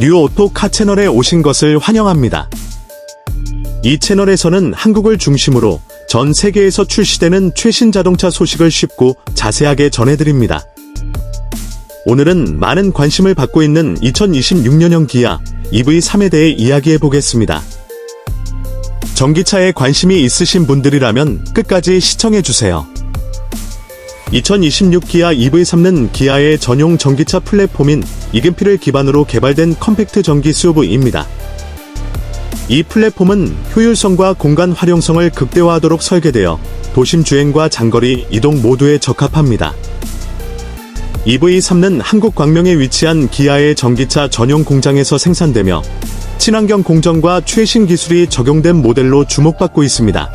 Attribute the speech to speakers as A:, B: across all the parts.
A: 뉴오토 카 채널에 오신 것을 환영합니다. 이 채널에서는 한국을 중심으로 전 세계에서 출시되는 최신 자동차 소식을 쉽고 자세하게 전해드립니다. 오늘은 많은 관심을 받고 있는 2026년형 기아 EV3에 대해 이야기해 보겠습니다. 전기차에 관심이 있으신 분들이라면 끝까지 시청해 주세요. 2026 기아 EV3는 기아의 전용 전기차 플랫폼인 이근피를 기반으로 개발된 컴팩트 전기 SUV입니다. 이 플랫폼은 효율성과 공간 활용성을 극대화하도록 설계되어 도심 주행과 장거리 이동 모두에 적합합니다. EV3는 한국 광명에 위치한 기아의 전기차 전용 공장에서 생산되며 친환경 공정과 최신 기술이 적용된 모델로 주목받고 있습니다.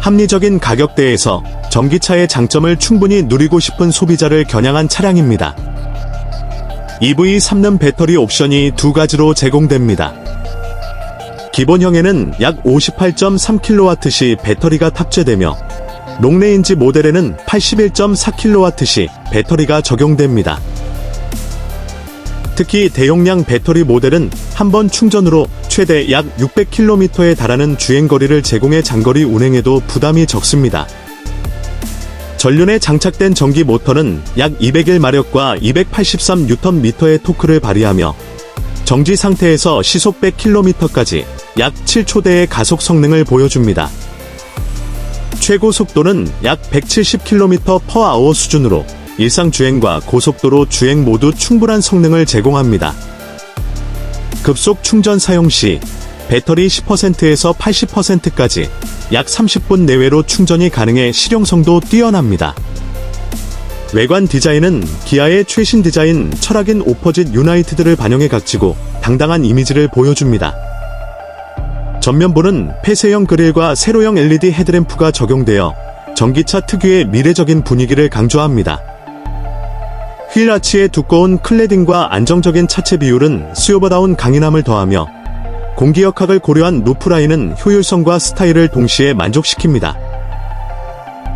A: 합리적인 가격대에서 전기차의 장점을 충분히 누리고 싶은 소비자를 겨냥한 차량입니다. EV3는 배터리 옵션이 두 가지로 제공됩니다. 기본형에는 약 58.3kWh 배터리가 탑재되며 롱레인지 모델에는 81.4kWh 배터리가 적용됩니다. 특히 대용량 배터리 모델은 한 번 충전으로 최대 약 600km에 달하는 주행거리를 제공해 장거리 운행에도 부담이 적습니다. 전륜에 장착된 전기 모터는 약 201마력과 283Nm의 토크를 발휘하며 정지 상태에서 시속 100km까지 약 7초대의 가속 성능을 보여줍니다. 최고 속도는 약 170km/h 수준으로 일상 주행과 고속도로 주행 모두 충분한 성능을 제공합니다. 급속 충전 사용 시 배터리 10%에서 80%까지 약 30분 내외로 충전이 가능해 실용성도 뛰어납니다. 외관 디자인은 기아의 최신 디자인 철학인 오퍼짓 유나이티드를 반영해 각지고 당당한 이미지를 보여줍니다. 전면부는 폐쇄형 그릴과 세로형 LED 헤드램프가 적용되어 전기차 특유의 미래적인 분위기를 강조합니다. 휠 아치의 두꺼운 클레딩과 안정적인 차체 비율은 수요보다운 강인함을 더하며 공기역학을 고려한 루프라인은 효율성과 스타일을 동시에 만족시킵니다.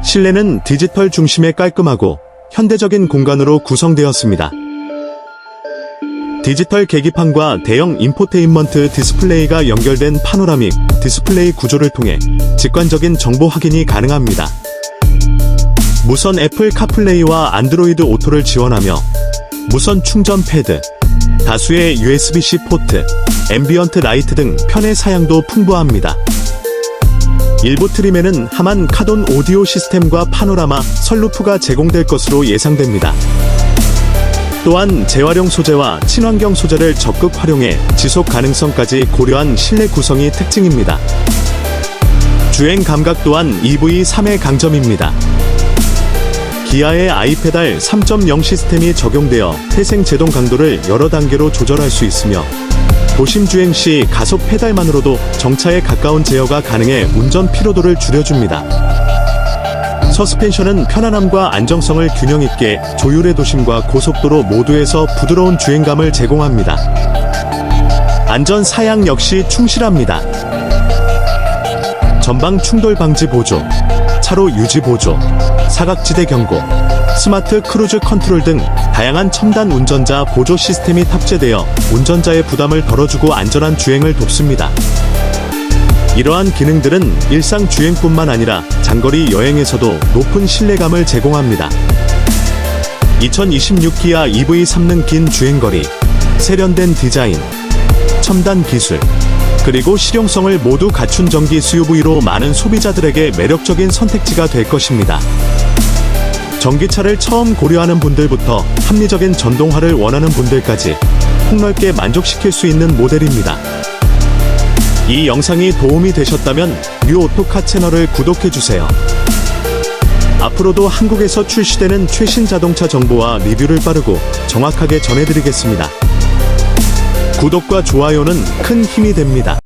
A: 실내는 디지털 중심의 깔끔하고 현대적인 공간으로 구성되었습니다. 디지털 계기판과 대형 인포테인먼트 디스플레이가 연결된 파노라믹 디스플레이 구조를 통해 직관적인 정보 확인이 가능합니다. 무선 애플 카플레이와 안드로이드 오토를 지원하며 무선 충전 패드, 다수의 USB-C 포트, 앰비언트 라이트 등 편의 사양도 풍부합니다. 일부 트림에는 하만 카돈 오디오 시스템과 파노라마, 선루프가 제공될 것으로 예상됩니다. 또한 재활용 소재와 친환경 소재를 적극 활용해 지속 가능성까지 고려한 실내 구성이 특징입니다. 주행 감각 또한 EV3의 강점입니다. 기아의 아이페달 3.0 시스템이 적용되어 태생 제동 강도를 여러 단계로 조절할 수 있으며 도심 주행 시 가속 페달만으로도 정차에 가까운 제어가 가능해 운전 피로도를 줄여줍니다. 서스펜션은 편안함과 안정성을 균형 있게 조율의 도심과 고속도로 모두에서 부드러운 주행감을 제공합니다. 안전 사양 역시 충실합니다. 전방 충돌 방지 보조, 차로 유지 보조, 사각지대 경고, 스마트 크루즈 컨트롤 등 다양한 첨단 운전자 보조 시스템이 탑재되어 운전자의 부담을 덜어주고 안전한 주행을 돕습니다. 이러한 기능들은 일상 주행뿐만 아니라 장거리 여행에서도 높은 신뢰감을 제공합니다. 2026 기아 EV3는 긴 주행거리, 세련된 디자인, 첨단 기술, 그리고 실용성을 모두 갖춘 전기 SUV로 많은 소비자들에게 매력적인 선택지가 될 것입니다. 전기차를 처음 고려하는 분들부터 합리적인 전동화를 원하는 분들까지 폭넓게 만족시킬 수 있는 모델입니다. 이 영상이 도움이 되셨다면 뉴 오토카 채널을 구독해주세요. 앞으로도 한국에서 출시되는 최신 자동차 정보와 리뷰를 빠르고 정확하게 전해드리겠습니다. 구독과 좋아요는 큰 힘이 됩니다.